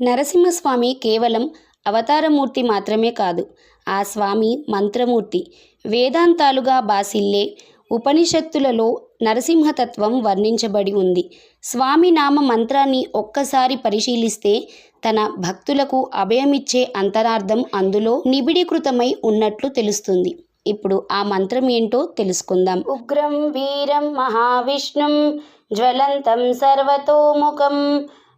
నరసింహస్వామి కేవలం అవతారమూర్తి మాత్రమే కాదు ఆ స్వామి మంత్రమూర్తి. వేదాంతాలుగా బాసిల్లే ఉపనిషత్తులలో నరసింహతత్వం వర్ణించబడి ఉంది. స్వామి నామ మంత్రాన్ని ఒక్కసారి పరిశీలిస్తే తన భక్తులకు అభయమిచ్చే అంతరార్థం అందులో నిబిడీకృతమై ఉన్నట్లు తెలుస్తుంది. ఇప్పుడు ఆ మంత్రం ఏంటో తెలుసుకుందాం. ఉగ్రం వీరం మహావిష్ణుం జ్వలంతం సర్వతోముఖం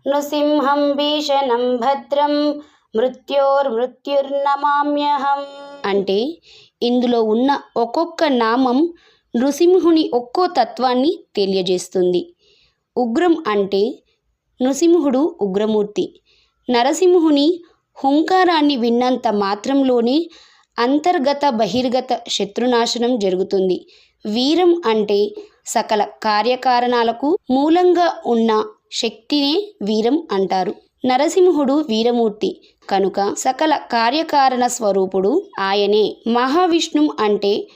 నృసింహం భీషణం భద్రం మృత్యోర్మృత్యుర్నమామ్యహం అంటే ఇందులో ఉన్న ఒక్కొక్క నామం నృసింహుని ఒక్కో తత్వాన్ని తెలియజేస్తుంది. ఉగ్రం అంటే నృసింహుడు ఉగ్రమూర్తి. నరసింహుని హుంకారాన్ని విన్నంత మాత్రంలోనే అంతర్గత బహిర్గత శత్రునాశనం జరుగుతుంది. వీరం అంటే సకల కార్యకారణాలకు మూలంగా ఉన్న శక్తినే వీరం అంటారు. నరసింహుడు వీరమూర్తి. కనుక సకల కార్యకారణ స్వరూపుడు ఆయనే. మహావిష్ణు అంటే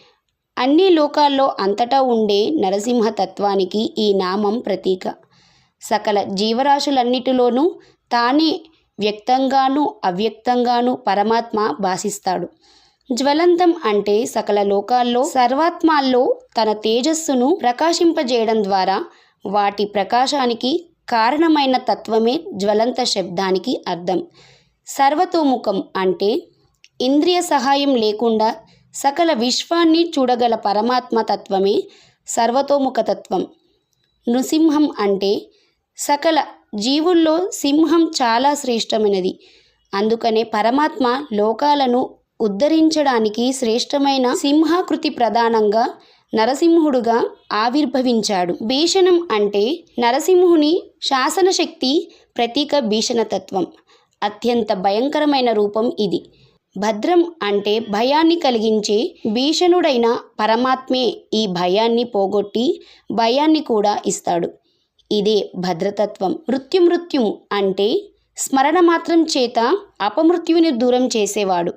అన్ని లోకాల్లో అంతటా ఉండే నరసింహ తత్వానికి ఈ నామం ప్రతీక. సకల జీవరాశులన్నిటిలోనూ తానే వ్యక్తంగాను అవ్యక్తంగాను పరమాత్మ భాసిస్తాడు జ్వలంతం అంటే సకల లోకాల్లో సర్వాత్మాల్లో తన తేజస్సును ప్రకాశింపజేయడం ద్వారా వాటి ప్రకాశానికి కారణమైన తత్వమే జ్వలంత శబ్దానికి అర్థం. సర్వతోముఖం అంటే ఇంద్రియ సహాయం లేకుండా సకల విశ్వాన్ని చూడగల పరమాత్మ తత్వమే సర్వతోముఖ తత్వం. నృసింహం అంటే సకల జీవుల్లో సింహం చాలా శ్రేష్టమైనది. అందుకనే పరమాత్మ లోకాలను ఉద్ధరించడానికి శ్రేష్టమైన సింహాకృతి ప్రధానంగా నరసింహుడుగా ఆవిర్భవించాడు. భీషణం అంటే నరసింహుని శాసనశక్తి ప్రతీక భీషణతత్వం అత్యంత భయంకరమైన రూపం ఇది. భద్రం అంటే భయాన్ని కలిగించే భీషణుడైన పరమాత్మే ఈ భయాన్ని పోగొట్టి భయాన్ని కూడా ఇస్తాడు. ఇదే భద్రతత్వం. మృత్యుమృత్యుము అంటే స్మరణ మాత్రం చేత అపమృత్యువుని దూరం చేసేవాడు.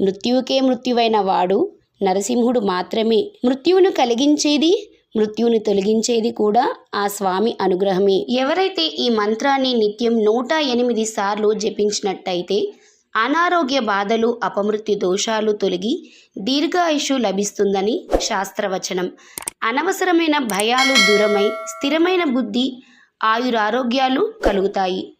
మృత్యువుకే మృత్యువైన వాడు నరసింహుడు మాత్రమే. మృత్యువును కలిగించేది మృత్యువుని తొలగించేది కూడా ఆ స్వామి అనుగ్రహమే. ఎవరైతే ఈ మంత్రాన్ని నిత్యం నూట ఎనిమిది సార్లు జపించినట్టయితే అనారోగ్య బాధలు అపమృత్యు దోషాలు తొలగి దీర్ఘాయుషు లభిస్తుందని శాస్త్రవచనం. అనవసరమైన భయాలు దూరమై స్థిరమైన బుద్ధి ఆయురారోగ్యాలు కలుగుతాయి.